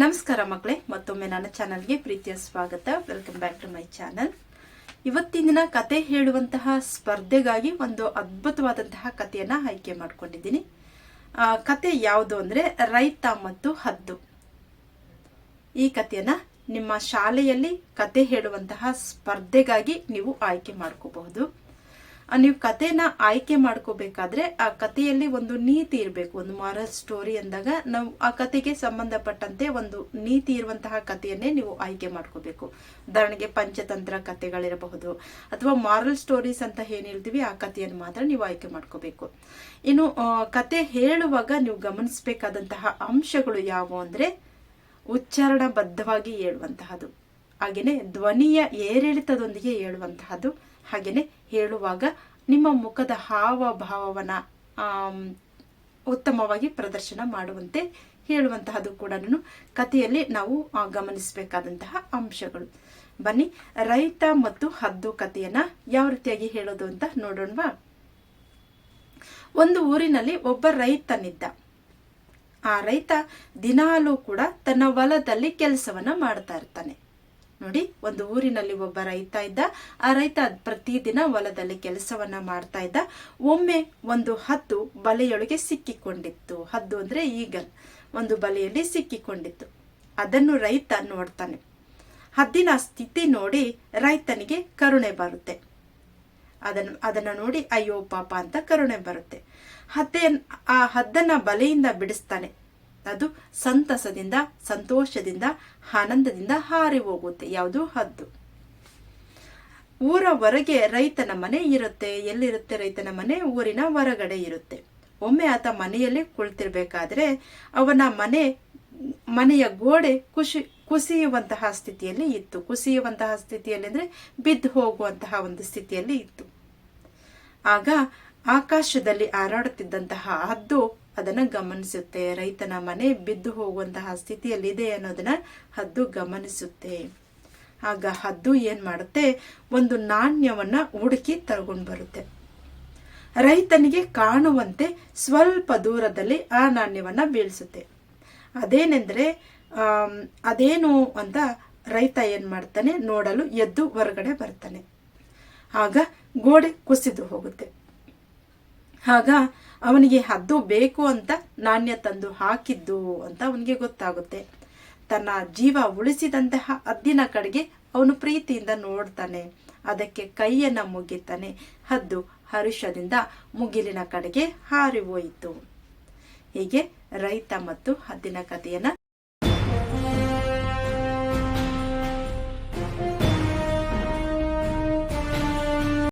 ನಮಸ್ಕಾರ ಮಕ್ಕಳೇ, ಮತ್ತೊಮ್ಮೆ ನನ್ನ ಚಾನಲ್ಗೆ ಪ್ರೀತಿಯ ಸ್ವಾಗತ. Welcome back to my channel ಇವತ್ತಿನ ದಿನ ಕತೆ ಹೇಳುವಂತಹ ಸ್ಪರ್ಧೆಗಾಗಿ ಒಂದು ಅದ್ಭುತವಾದಂತಹ ಕಥೆಯನ್ನ ಆಯ್ಕೆ ಮಾಡ್ಕೊಂಡಿದ್ದೀನಿ. ಕತೆ ಯಾವುದು ಅಂದ್ರೆ ರೈತ ಮತ್ತು ಹದ್ದು. ಈ ಕಥೆಯನ್ನ ನಿಮ್ಮ ಶಾಲೆಯಲ್ಲಿ ಕತೆ ಹೇಳುವಂತಹ ಸ್ಪರ್ಧೆಗಾಗಿ ನೀವು ಆಯ್ಕೆ ಮಾಡ್ಕೋಬಹುದು. ನೀವು ಕಥೆನ ಆಯ್ಕೆ ಮಾಡ್ಕೋಬೇಕಾದ್ರೆ ಆ ಕಥೆಯಲ್ಲಿ ಒಂದು ನೀತಿ ಇರಬೇಕು, ಒಂದು ಮಾರಲ್ ಸ್ಟೋರಿ ಅಂದಾಗ ನಾವು ಆ ಕಥೆಗೆ ಸಂಬಂಧಪಟ್ಟಂತೆ ಒಂದು ನೀತಿ ಇರುವಂತಹ ಕಥೆಯನ್ನೇ ನೀವು ಆಯ್ಕೆ ಮಾಡ್ಕೋಬೇಕು. ಉದಾಹರಣೆಗೆ ಪಂಚತಂತ್ರ ಕಥೆಗಳಿರಬಹುದು ಅಥವಾ ಮಾರಲ್ ಸ್ಟೋರೀಸ್ ಅಂತ ಏನ್ ಹೇಳ್ತೀವಿ, ಆ ಕಥೆಯನ್ನು ಮಾತ್ರ ನೀವು ಆಯ್ಕೆ ಮಾಡ್ಕೋಬೇಕು. ಇನ್ನು ಕತೆ ಹೇಳುವಾಗ ನೀವು ಗಮನಿಸಬೇಕಾದಂತಹ ಅಂಶಗಳು ಯಾವುವು ಅಂದ್ರೆ, ಉಚ್ಚಾರಣಬದ್ಧವಾಗಿ ಹೇಳುವಂತಹದ್ದು. ಹಾಗೆಯೇ ಧ್ವನಿಯ ಏರಿಳಿತದೊಂದಿಗೆ ಹೇಳುವಂತಹದ್ದು. ಹಾಗೆಯೇ ಹೇಳುವಾಗ ನಿಮ್ಮ ಮುಖದ ಹಾವ ಭಾವವನ್ನು ಉತ್ತಮವಾಗಿ ಪ್ರದರ್ಶನ ಮಾಡುವಂತೆ ಹೇಳುವಂತಹದ್ದು ಕೂಡ ಕಥೆಯಲ್ಲಿ ನಾವು ಗಮನಿಸಬೇಕಾದಂತಹ ಅಂಶಗಳು. ಬನ್ನಿ, ರೈತ ಮತ್ತು ಹದ್ದು ಕಥೆಯನ್ನ ಯಾವ ರೀತಿಯಾಗಿ ಹೇಳೋದು ಅಂತ ನೋಡೋಣವಾ? ಒಂದು ಊರಿನಲ್ಲಿ ಒಬ್ಬ ರೈತನಿದ್ದ. ಆ ರೈತ ದಿನಾಲೂ ಕೂಡ ತನ್ನ ಹೊಲದಲ್ಲಿ ಕೆಲಸವನ್ನ ಮಾಡ್ತಾ ಇರ್ತಾನೆ. ನೋಡಿ, ಒಂದು ಊರಿನಲ್ಲಿ ಒಬ್ಬ ರೈತ ಇದ್ದ. ಆ ರೈತ ಪ್ರತಿದಿನ ಹೊಲದಲ್ಲಿ ಕೆಲಸವನ್ನ ಮಾಡ್ತಾ ಇದ್ದ. ಒಮ್ಮೆ ಒಂದು ಹದ್ದು ಬಲೆಯೊಳಗೆ ಸಿಕ್ಕಿಕೊಂಡಿತ್ತು. ಹದ್ದು ಅಂದ್ರೆ ಈಗಲ್. ಒಂದು ಬಲೆಯಲ್ಲಿ ಸಿಕ್ಕಿಕೊಂಡಿತ್ತು. ಅದನ್ನು ರೈತ ನೋಡ್ತಾನೆ. ಹದ್ದಿನ ಸ್ಥಿತಿ ನೋಡಿ ರೈತನಿಗೆ ಕರುಣೆ ಬರುತ್ತೆ. ಅದನ್ನು ಅದನ್ನ ನೋಡಿ, ಅಯ್ಯೋ ಪಾಪ ಅಂತ ಕರುಣೆ ಬರುತ್ತೆ. ಹದ್ದೆ, ಆ ಹದ್ದನ್ನ ಬಲೆಯಿಂದ ಬಿಡಿಸ್ತಾನೆ. ಅದು ಸಂತಸದಿಂದ, ಸಂತೋಷದಿಂದ, ಆನಂದದಿಂದ ಹಾರಿ ಹೋಗುತ್ತೆ. ಯಾವುದು ಹದ್ದು. ಊರ ಹೊರಗೆ ರೈತನ ಮನೆ ಇರುತ್ತೆ. ಎಲ್ಲಿರುತ್ತೆ ರೈತನ ಮನೆ? ಊರಿನ ಹೊರಗಡೆ ಇರುತ್ತೆ. ಒಮ್ಮೆ ಆತ ಮನೆಯಲ್ಲಿ ಕುಳಿತಿರ್ಬೇಕಾದ್ರೆ ಅವನ ಮನೆ, ಮನೆಯ ಗೋಡೆ ಕುಶಿ, ಕುಸಿಯುವಂತಹ ಸ್ಥಿತಿಯಲ್ಲಿ ಇತ್ತು. ಕುಸಿಯುವಂತಹ ಸ್ಥಿತಿಯಲ್ಲಿ ಅಂದ್ರೆ ಬಿದ್ದು ಹೋಗುವಂತಹ ಒಂದು ಸ್ಥಿತಿಯಲ್ಲಿ ಇತ್ತು. ಆಗ ಆಕಾಶದಲ್ಲಿ ಹಾರಾಡುತ್ತಿದ್ದಂತಹ ಹದ್ದು ಅದನ್ನ ಗಮನಿಸುತ್ತೆ. ರೈತನ ಮನೆ ಬಿದ್ದು ಹೋಗುವಂತಹ ಸ್ಥಿತಿಯಲ್ಲಿದೆ ಅನ್ನೋದನ್ನ ಹದ್ದು ಗಮನಿಸುತ್ತೆ. ಆಗ ಹದ್ದು ಏನ್ ಮಾಡುತ್ತೆ? ಒಂದು ನಾಣ್ಯವನ್ನ ಹುಡುಕಿ ತಗೊಂಡು ಬರುತ್ತೆ. ರೈತನಿಗೆ ಕಾಣುವಂತೆ ಸ್ವಲ್ಪ ದೂರದಲ್ಲಿ ಆ ನಾಣ್ಯವನ್ನ ಬೀಳಿಸುತ್ತೆ. ಅದೇನೆಂದ್ರೆ ಅದೇನು ಅಂತ ರೈತ ಏನ್ ಮಾಡ್ತಾನೆ? ನೋಡಲು ಎದ್ದು ಹೊರಗಡೆ ಬರ್ತಾನೆ. ಆಗ ಗೋಡೆ ಕುಸಿದು ಹೋಗುತ್ತೆ. ಆಗ ಅವನಿಗೆ ಹದ್ದು ಬೇಕು ಅಂತ ನಾಣ್ಯ ತಂದು ಹಾಕಿದ್ದು ಅಂತ ಅವನಿಗೆ ಗೊತ್ತಾಗುತ್ತೆ. ತನ್ನ ಜೀವ ಉಳಿಸಿದಂತಹ ಹದ್ದಿನ ಕಡೆಗೆ ಅವನು ಪ್ರೀತಿಯಿಂದ ನೋಡ್ತಾನೆ. ಅದಕ್ಕೆ ಕೈಯನ್ನ ಮುಗಿತಾನೆ. ಹದ್ದು ಹರುಷದಿಂದ ಮುಗಿಲಿನ ಕಡೆಗೆ ಹಾರಿ ಹೋಯಿತು. ಹೀಗೆ ರೈತ ಮತ್ತು ಹದ್ದಿನ ಕಥೆಯನ್ನ